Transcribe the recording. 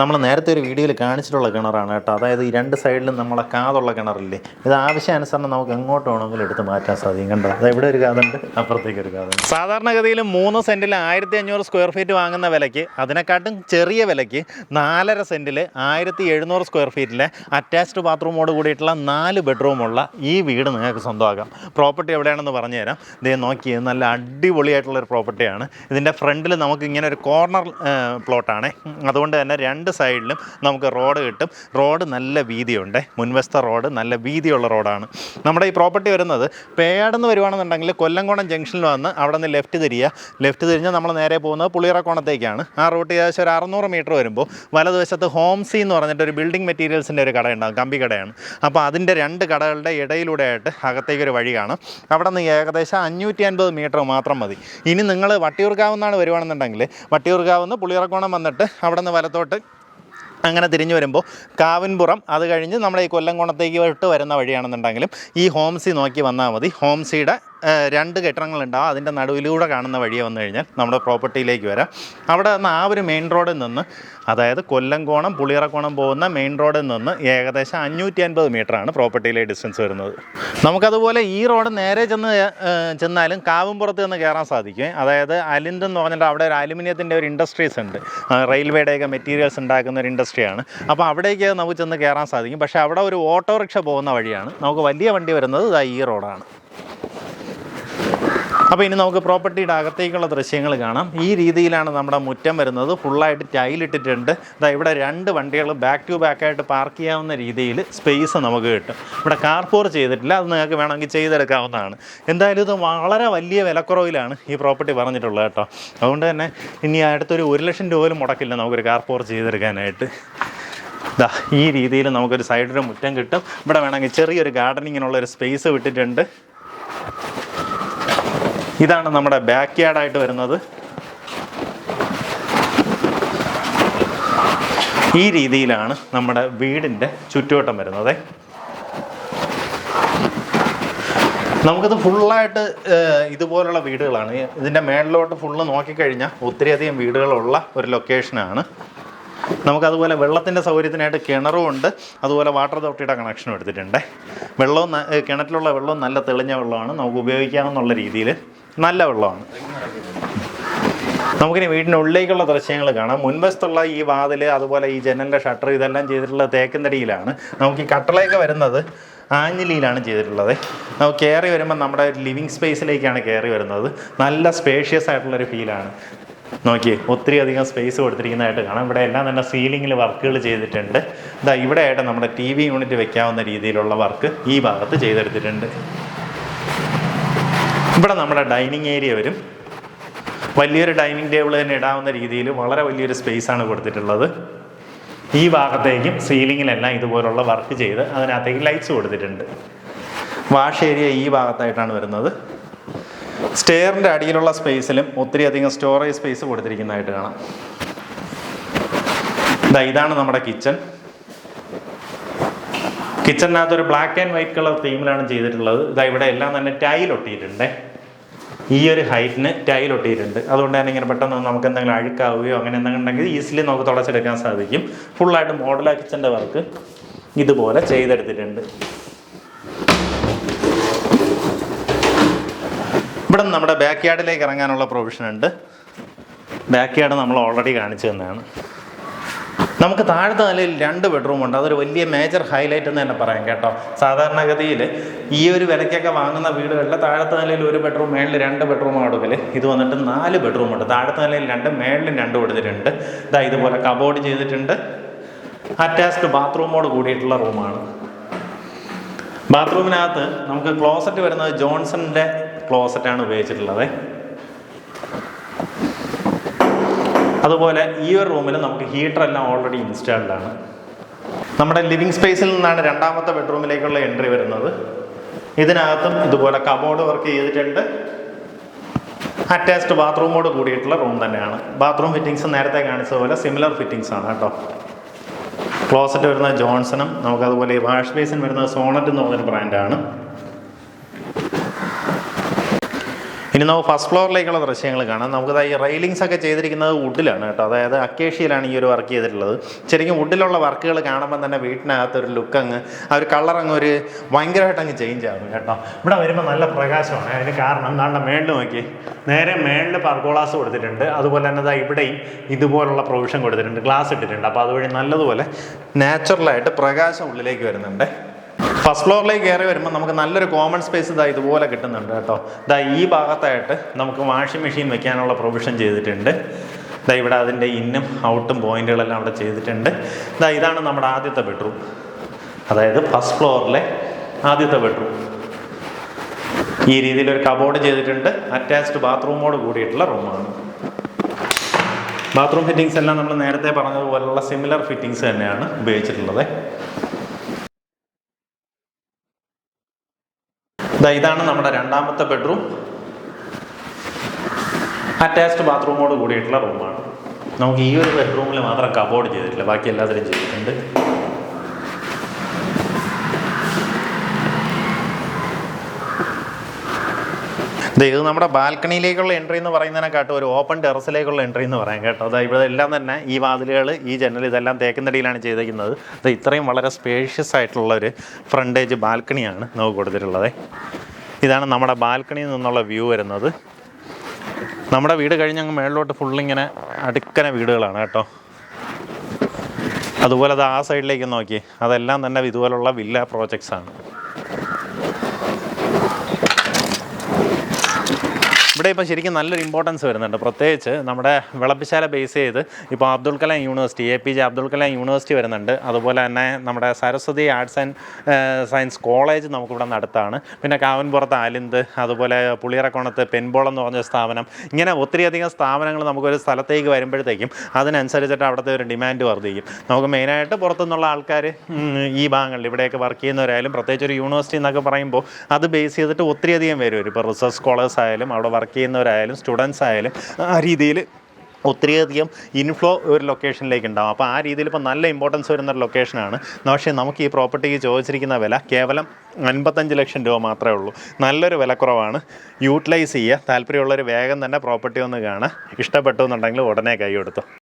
നമ്മൾ നേരത്തെ ഒരു വീഡിയോയിൽ കാണിച്ചിട്ടുള്ള കിണറാണ് കേട്ടോ. അതായത് ഈ രണ്ട് സൈഡിലും നമ്മളെ കാതുള്ള കിണറില്ലേ? ഇത് ആവശ്യാനുസരണം നമുക്ക് എങ്ങോട്ട് വേണമെങ്കിലും എടുത്ത് മാറ്റാൻ സാധിക്കും. കണ്ടോ? അത് എവിടെ ഒരു കാതുണ്ട് അപ്പുറത്തേക്ക് ഒരു കാതുണ്ട്. സാധാരണഗതിയിൽ മൂന്ന് സെന്റിൽ ആയിരത്തി അഞ്ഞൂറ് സ്ക്വയർ ഫീറ്റ് വാങ്ങുന്ന വിലയ്ക്ക് അതിനെക്കാട്ടും ചെറിയ വിലയ്ക്ക് നാലര സെന്റിൽ ആയിരത്തി എഴുന്നൂറ് സ്ക്വയർ ഫീറ്റിലെ അറ്റാച്ച്ഡ് ബാത്റൂമോട് കൂടിയിട്ടുള്ള നാല് ബെഡ്റൂമുള്ള ഈ വീട് നിങ്ങൾക്ക് സ്വന്തമാക്കാം. പ്രോപ്പർട്ടി എവിടെയാണെന്ന് പറഞ്ഞു തരാം. ഇതേ നോക്കി നല്ല അടിപൊളിയായിട്ടുള്ളൊരു പ്രോപ്പർട്ടിയാണ്. ഇതിന്റെ ഫ്രണ്ടിൽ നമുക്ക് ഇങ്ങനെ ഒരു കോർണർ പ്ലോട്ടാണ്. അതുകൊണ്ട് തന്നെ രണ്ട് സൈഡിലും നമുക്ക് റോഡ് കിട്ടും. റോഡ് നല്ല വീതിയുണ്ട്. മുൻവസ്ത റോഡ് നല്ല വീതിയുള്ള റോഡാണ്. നമ്മുടെ ഈ പ്രോപ്പർട്ടി വരുന്നത് പേടെന്ന് വരുവാണെന്നുണ്ടെങ്കിൽ കൊല്ലംകോണം ജംഗ്ഷനിൽ വന്ന് അവിടെ നിന്ന് ലെഫ്റ്റ് തിരിയുക ലെഫ്റ്റ് തിരിഞ്ഞ് നമ്മൾ നേരെ പോകുന്നത് പുളിയറക്കോണത്തേക്കാണ് ആ റൂട്ട് ഏകദേശം ഒരു അറുന്നൂറ് മീറ്റർ വരുമ്പോൾ വലതുവശത്ത് ഹോംസി എന്ന് പറഞ്ഞിട്ട് ഒരു ബിൽഡിംഗ് മെറ്റീരിയൽസിന്റെ ഒരു കടയുണ്ടാകും. കമ്പി കടയാണ്. അപ്പോൾ അതിന്റെ രണ്ട് കടകളുടെ ഇടയിലൂടെ ആയിട്ട് അകത്തേക്ക് ഒരു വഴി കാണും. അവിടെ നിന്ന് ഏകദേശം അഞ്ഞൂറ്റി അൻപത് മീറ്റർ മാത്രം മതി. ഇനി നിങ്ങൾ വട്ടിയൂർക്കാവ് നിന്നാണ് വരുവാണെന്നുണ്ടെങ്കിൽ വട്ടിയൂർക്കാവ് നിന്ന് പുളിയറക്കോണം വന്നിട്ട് അവിടെ നിന്ന് വലത്തോട്ട് അങ്ങനെ തിരിഞ്ഞു വരുമ്പോൾ കാവിൻപുറം അത് കഴിഞ്ഞ് നമ്മുടെ ഈ കൊല്ലംകോണത്തേക്ക് വിട്ട് വരുന്ന വഴിയാണെന്നുണ്ടെങ്കിലും ഈ ഹോംസി നോക്കി വന്നാൽ മതി. ഹോംസിയുടെ രണ്ട് കെട്ടിടങ്ങളുണ്ടാവും അതിന്റെ നടുവിലൂടെ കാണുന്ന വഴിയെ വന്നു കഴിഞ്ഞാൽ നമ്മുടെ പ്രോപ്പർട്ടിയിലേക്ക് വരാം. അവിടെ നിന്ന് ആ ഒരു മെയിൻ റോഡിൽ നിന്ന് അതായത് കൊല്ലംകോണം പുളിയറക്കോണം പോകുന്ന മെയിൻ റോഡിൽ നിന്ന് ഏകദേശം അഞ്ഞൂറ്റി അൻപത് മീറ്ററാണ് പ്രോപ്പർട്ടിയിലെ ഡിസ്റ്റൻസ് വരുന്നത്. നമുക്കതുപോലെ ഈ റോഡ് നേരെ ചെന്ന് ചെന്നാലും കാവുംപുറത്ത് നിന്ന് കയറാൻ സാധിക്കും. അതായത് അലിന്ത് എന്ന് പറഞ്ഞിട്ട് അവിടെ ഒരു അലുമിനിയത്തിന്റെ ഒരു ഇൻഡസ്ട്രീസ് ഉണ്ട്. റെയിൽവേയുടെയൊക്കെ മെറ്റീരിയൽസ് ഉണ്ടാക്കുന്ന ഒരു ഇൻഡസ്ട്രിയാണ്. അപ്പോൾ അവിടേക്ക് നമുക്ക് ചെന്ന് കയറാൻ സാധിക്കും. പക്ഷേ അവിടെ ഒരു ഓട്ടോറിക്ഷ പോകുന്ന വഴിയാണ്. നമുക്ക് വലിയ വണ്ടി വരുന്നത് ഈ റോഡാണ്. അപ്പോൾ ഇനി നമുക്ക് പ്രോപ്പർട്ടിയുടെ അകത്തേക്കുള്ള ദൃശ്യങ്ങൾ കാണാം. ഈ രീതിയിലാണ് നമ്മുടെ മുറ്റം വരുന്നത്. ഫുള്ളായിട്ട് ടൈലിട്ടിട്ടുണ്ട് അതാ ഇവിടെ രണ്ട് വണ്ടികൾ ബാക്ക് ടു ബാക്ക് ആയിട്ട് പാർക്ക് ചെയ്യാവുന്ന രീതിയിൽ സ്പേസ് നമുക്ക് കിട്ടും. ഇവിടെ കാർപോർ ചെയ്തിട്ടില്ല. അത് നിങ്ങൾക്ക് വേണമെങ്കിൽ ചെയ്തെടുക്കാവുന്നതാണ്. എന്തായാലും ഇത് വളരെ വലിയ വിലക്കുറവിലാണ് ഈ പ്രോപ്പർട്ടി പറഞ്ഞിട്ടുള്ളത് കേട്ടോ. അതുകൊണ്ട് തന്നെ ഇനി അടുത്തൊരു ഒരു ലക്ഷം രൂപ പോലും മുടക്കില്ല നമുക്കൊരു കാർപോർ ചെയ്തെടുക്കാനായിട്ട്. ദാ ഈ രീതിയിൽ നമുക്കൊരു സൈഡിൽ മുറ്റം കിട്ടും. ഇവിടെ വേണമെങ്കിൽ ചെറിയൊരു ഗാർഡനിങ്ങിനുള്ള ഒരു സ്പേസ് വിട്ടിട്ടുണ്ട്. ഇതാണ് നമ്മുടെ ബാക്ക് യാർഡായിട്ട് വരുന്നത്. ഈ രീതിയിലാണ് നമ്മുടെ വീടിന്റെ ചുറ്റുവട്ടം വരുന്നത്. നമുക്കിത് ഫുള്ളായിട്ട് ഇതുപോലുള്ള വീടുകളാണ്. ഇതിന്റെ മേളിലോട്ട് ഫുള്ള് നോക്കിക്കഴിഞ്ഞാൽ ഒത്തിരിയധികം വീടുകളുള്ള ഒരു ലൊക്കേഷനാണ് നമുക്കതുപോലെ വെള്ളത്തിന്റെ സൗകര്യത്തിനായിട്ട് കിണറും ഉണ്ട്. അതുപോലെ വാട്ടർ അതോറിറ്റിയുടെ കണക്ഷനും എടുത്തിട്ടുണ്ട്. വെള്ളവും കിണറ്റിലുള്ള വെള്ളവും നല്ല തെളിഞ്ഞ വെള്ളമാണ്. നമുക്ക് ഉപയോഗിക്കാമെന്നുള്ള രീതിയിൽ നല്ല വെള്ളമാണ്. നമുക്കിനി വീടിനുള്ളിലേക്കുള്ള ദൃശ്യങ്ങൾ കാണാം. മുൻവശത്തുള്ള ഈ വാതിൽ അതുപോലെ ഈ ജനലിന്റെ ഷട്ടർ ഇതെല്ലാം ചെയ്തിട്ടുള്ള തേക്കിൻതടിയിലാണ് നമുക്ക് ഈ കട്ടളയൊക്കെ വരുന്നത് ആഞ്ഞിലിയിലാണ് ചെയ്തിട്ടുള്ളത്. നമുക്ക് കയറി വരുമ്പോൾ നമ്മുടെ ലിവിങ് സ്പേസിലേക്കാണ് കയറി വരുന്നത്. നല്ല സ്പേഷ്യസ് ആയിട്ടുള്ളൊരു ഫീലാണ് നോക്കിയേ ഒത്തിരി അധികം സ്പേസ് കൊടുത്തിരിക്കുന്നതായിട്ട് കാണാം. ഇവിടെ എല്ലാം തന്നെ സീലിങ്ങിൽ വർക്കുകൾ ചെയ്തിട്ടുണ്ട്. ഇതാ ഇവിടെ ആയിട്ട് നമ്മുടെ ടി വി യൂണിറ്റ് വെക്കാവുന്ന രീതിയിലുള്ള വർക്ക് ഈ ഭാഗത്ത് ചെയ്തെടുത്തിട്ടുണ്ട്. ഇവിടെ നമ്മുടെ ഡൈനിങ് ഏരിയ വരും. വലിയൊരു ഡൈനിങ് ടേബിൾ തന്നെ ഇടാവുന്ന രീതിയിൽ വളരെ വലിയൊരു സ്പേസ് ആണ് കൊടുത്തിട്ടുള്ളത്. ഈ ഭാഗത്തേക്കും സീലിങ്ങിലെല്ലാം ഇതുപോലുള്ള വർക്ക് ചെയ്ത് അതിനകത്തേക്ക് ലൈറ്റ്സ് കൊടുത്തിട്ടുണ്ട്. വാഷ് ഏരിയ ഈ ഭാഗത്തായിട്ടാണ് വരുന്നത്. സ്റ്റെയറിന്റെ അടിയിലുള്ള സ്പേസിലും ഒത്തിരി അധികം സ്റ്റോറേജ് സ്പേസ് കൊടുത്തിരിക്കുന്നതായിട്ട് കാണാം. ഇതാ ഇതാണ് നമ്മുടെ കിച്ചൺ കിച്ചണിനകത്ത് ഒരു ബ്ലാക്ക് ആൻഡ് വൈറ്റ് കളർ തീമിലാണ് ചെയ്തിട്ടുള്ളത്. ഇതാ ഇവിടെ എല്ലാം തന്നെ ടൈൽ ഒട്ടിയിട്ടുണ്ട്. ഈ ഒരു ഹൈറ്റിന് ടൈൽ ഒട്ടിയിട്ടുണ്ട്. അതുകൊണ്ട് തന്നെ ഇങ്ങനെ പെട്ടെന്ന് നമുക്ക് എന്തെങ്കിലും അഴുക്കാവുകയോ അങ്ങനെ എന്തെങ്കിലും ഉണ്ടെങ്കിൽ ഈസിലി നമുക്ക് തുടച്ചെടുക്കാൻ സാധിക്കും. ഫുള്ളായിട്ട് മോഡലാ കിച്ചന്റെ വർക്ക് ഇതുപോലെ ചെയ്തെടുത്തിട്ടുണ്ട്. ഇവിടെ നമ്മുടെ ബാക്ക് യാർഡിലേക്ക് ഇറങ്ങാനുള്ള പ്രൊവിഷൻ ഉണ്ട്. ബാക്ക് യാർഡ് നമ്മൾ ഓൾറെഡി കാണിച്ചു തന്നെയാണ് നമുക്ക് താഴത്തെ നിലയിൽ രണ്ട് ബെഡ്റൂം ഉണ്ട്. അതൊരു വലിയ മേജർ ഹൈലൈറ്റ് എന്ന് തന്നെ പറയാം കേട്ടോ. സാധാരണഗതിയിൽ ഈ ഒരു വിലയ്ക്കൊക്കെ വാങ്ങുന്ന വീടുകളിൽ താഴത്തെ നിലയിൽ ഒരു ബെഡ്റൂം മേളിൽ രണ്ട് ബെഡ്റൂം കൊടുക്കൽ ഇത് വന്നിട്ട് നാല് ബെഡ്റൂം ഉണ്ട്. താഴത്തെ നിലയിൽ രണ്ട് മേളിലും രണ്ട് കൊടുത്തിട്ടുണ്ട്. ഇതാ ഇതുപോലെ കബോർഡ് ചെയ്തിട്ടുണ്ട്. അറ്റാച്ച്ഡ് ബാത്റൂമോട് കൂടിയിട്ടുള്ള റൂമാണ് ബാത്റൂമിനകത്ത് നമുക്ക് ക്ലോസറ്റ് വരുന്നത് ജോൺസണിന്റെ ക്ലോസറ്റാണ് ഉപയോഗിച്ചിട്ടുള്ളത്. അതുപോലെ ഈ ഒരു റൂമിൽ നമുക്ക് ഹീറ്റർ എല്ലാം ഓൾറെഡി ഇൻസ്റ്റാൾഡ് ആണ്. നമ്മുടെ ലിവിങ് സ്പേസിൽ നിന്നാണ് രണ്ടാമത്തെ ബെഡ്റൂമിലേക്കുള്ള എൻട്രി വരുന്നത്. ഇതിനകത്തും ഇതുപോലെ കബോർഡ് വർക്ക് ചെയ്തിട്ടുണ്ട്. അറ്റാച്ച്ഡ് ബാത്റൂമോട് കൂടിയിട്ടുള്ള റൂം തന്നെയാണ്. ബാത്റൂം ഫിറ്റിങ്സ് നേരത്തെ കാണിച്ച പോലെ സിമിലർ ഫിറ്റിങ്സ് ആണ് കേട്ടോ. ക്ലോസറ്റ് വരുന്നത് ജോൺസണും നമുക്കതുപോലെ വാഷ് ബേസിൻ വരുന്നത് സോണറ്റ് എന്ന് പറഞ്ഞൊരു ബ്രാൻഡാണ് ഇനി നമുക്ക് ഫസ്റ്റ് ഫ്ലോറിലേക്കുള്ള ദൃശ്യങ്ങൾ കാണാം. നമുക്ക് ഈ റെയിലിങ്സ് ഒക്കെ ചെയ്തിരിക്കുന്നത് വുഡിലാണ് കേട്ടോ. അതായത് അക്കേഷ്യയിലാണ് ഈ ഒരു വർക്ക് ചെയ്തിട്ടുള്ളത്. ശരിക്കും വുഡിലുള്ള വർക്കുകൾ കാണുമ്പോൾ തന്നെ വീട്ടിനകത്ത് ഒരു ലുക്ക് അങ്ങ് ആ ഒരു കളർ അങ്ങ് ഒരു ഭയങ്കരമായിട്ട് അങ്ങ് ചേഞ്ച് ആകും കേട്ടോ. ഇവിടെ വരുമ്പോൾ നല്ല പ്രകാശമാണ്. അതിന് കാരണം എന്താണ് മേളിൽ നോക്കി. നേരെ മേളിൽ പർഗോളാസ് കൊടുത്തിട്ടുണ്ട്. അതുപോലെ തന്നെ ഇതാ ഇവിടെയും ഇതുപോലുള്ള പ്രൊവിഷൻ കൊടുത്തിട്ടുണ്ട്. ഗ്ലാസ് ഇട്ടിട്ടുണ്ട്. അപ്പോൾ അതുവഴി നല്ലതുപോലെ നാച്ചുറലായിട്ട് പ്രകാശം ഉള്ളിലേക്ക് വരുന്നുണ്ട്. ഫസ്റ്റ് ഫ്ലോറിലേക്ക് കയറി വരുമ്പോൾ നമുക്ക് നല്ലൊരു കോമൺ സ്പേസ് ഇതാ ഇതുപോലെ കിട്ടുന്നുണ്ട് കേട്ടോ. ഇതാ ഈ ഭാഗത്തായിട്ട് നമുക്ക് വാഷിംഗ് മെഷീൻ വെക്കാനുള്ള പ്രൊവിഷൻ ചെയ്തിട്ടുണ്ട്. ഇതാ ഇവിടെ അതിന്റെ ഇന്നും ഔട്ടും പോയിന്റുകളെല്ലാം അവിടെ ചെയ്തിട്ടുണ്ട്. ഇതാ ഇതാണ് നമ്മുടെ ആദ്യത്തെ ബെഡ്റൂം അതായത് ഫസ്റ്റ് ഫ്ലോറിലെ ആദ്യത്തെ ബെഡ്റൂം ഈ രീതിയിൽ ഒരു കബോർഡ് ചെയ്തിട്ടുണ്ട്. അറ്റാച്ച്ഡ് ബാത്റൂമോട് കൂടിയിട്ടുള്ള റൂമാണ് ബാത്റൂം ഫിറ്റിംഗ്സ് എല്ലാം നമ്മൾ നേരത്തെ പറഞ്ഞതുപോലുള്ള സിമിലർ ഫിറ്റിംഗ്സ് തന്നെയാണ് ഉപയോഗിച്ചിട്ടുള്ളത്. ഇതാണ് നമ്മുടെ രണ്ടാമത്തെ ബെഡ്റൂം അറ്റാച്ച്ഡ് ബാത്റൂമോട് കൂടിയിട്ടുള്ള റൂമാണ് നമുക്ക് ഈ ഒരു ബെഡ്റൂമിൽ മാത്രം കബോർഡ് ചെയ്തിട്ടില്ല. ബാക്കി എല്ലാത്തിലും ചെയ്തിട്ടുണ്ട്. ഇത് നമ്മുടെ ബാൽക്കണിയിലേക്കുള്ള എൻട്രി എന്ന് പറയുന്നതിനെക്കാട്ടും ഒരു ഓപ്പൺ ടെറസിലേക്കുള്ള എൻട്രി എന്ന് പറയാം കേട്ടോ. അതായത് ഇവിടെ എല്ലാം തന്നെ ഈ വാതിലുകൾ ഈ ജനൽ ഇതെല്ലാം തേക്കുന്നടിയിലാണ് ചെയ്തേക്കുന്നത്. അത് ഇത്രയും വളരെ സ്പേഷ്യസ് ആയിട്ടുള്ള ഒരു ഫ്രണ്ടേജ് ബാൽക്കണിയാണ് നമുക്ക് കൊടുത്തിട്ടുള്ളത്. ഇതാണ് നമ്മുടെ ബാൽക്കണിയിൽ നിന്നുള്ള വ്യൂ വരുന്നത്. നമ്മുടെ വീട് കഴിഞ്ഞ് അങ്ങ് മേളിലോട്ട് ഫുള്ളിങ്ങനെ അടുക്കന വീടുകളാണ് കേട്ടോ. അതുപോലെ അത് ആ സൈഡിലേക്ക് നോക്കി. അതെല്ലാം തന്നെ ഇതുപോലുള്ള വില്ല പ്രോജക്ട്സ് ആണ്. ഇവിടെ ഇപ്പോൾ ശരിക്കും നല്ലൊരു ഇമ്പോർട്ടൻസ് വരുന്നുണ്ട്. പ്രത്യേകിച്ച് നമ്മുടെ വിളപ്പിശാല ബേസ് ചെയ്ത് ഇപ്പോൾ Abdul Kalam university A P J Abdul Kalam university വരുന്നുണ്ട്. അതുപോലെ തന്നെ നമ്മുടെ Saraswati arts and science college നമുക്കിവിടെ നടത്താണ്. പിന്നെ കാവൻപുറത്ത് ആലിന്ത് അതുപോലെ പുളിയറക്കോണത്ത് പെൻബോൾ എന്ന് പറഞ്ഞ സ്ഥാപനം. ഇങ്ങനെ ഒത്തിരിയധികം സ്ഥാപനങ്ങൾ നമുക്കൊരു സ്ഥലത്തേക്ക് വരുമ്പോഴത്തേക്കും അതിനനുസരിച്ചിട്ട് അവിടുത്തെ ഒരു ഡിമാൻഡ് വർദ്ധിക്കും. നമുക്ക് മെയിനായിട്ട് പുറത്തുനിന്നുള്ള ആൾക്കാർ ഈ ഭാഗങ്ങളിൽ ഇവിടെയൊക്കെ വർക്ക് ചെയ്യുന്നവരായാലും പ്രത്യേകിച്ച് ഒരു യൂണിവേഴ്സിറ്റി എന്നൊക്കെ പറയുമ്പോൾ അത് ബേസ് ചെയ്തിട്ട് ഒത്തിരിയധികം പേര് വരും. ഇപ്പോൾ റിസർച്ച് സ്കോളേഴ്സ് ആയാലും അവിടെ വർക്ക് ചെയ്യുന്നവരായാലും സ്റ്റുഡൻസ് ആയാലും ആ രീതിയിൽ ഒത്തിരിയധികം ഇൻഫ്ലോ ഒരു ലൊക്കേഷനിലേക്ക് ഉണ്ടാവും അപ്പോൾ ആ രീതിയിൽ ഇപ്പോൾ നല്ല ഇമ്പോർട്ടൻസ് വരുന്ന ഒരു ലൊക്കേഷനാണ് പക്ഷേ നമുക്ക് ഈ പ്രോപ്പർട്ടിക്ക് ചോദിച്ചിരിക്കുന്ന വില കേവലം അൻപത്തഞ്ച് ലക്ഷം രൂപ മാത്രമേ ഉള്ളൂ. നല്ലൊരു വിലക്കുറവാണ് യൂട്ടിലൈസ് ചെയ്യുക. താല്പര്യമുള്ളൊരു വേഗം തന്നെ പ്രോപ്പർട്ടി ഒന്ന് കാണുക. ഇഷ്ടപ്പെട്ടു എന്നുണ്ടെങ്കിൽ ഉടനെ കൈ കൊടുത്തു.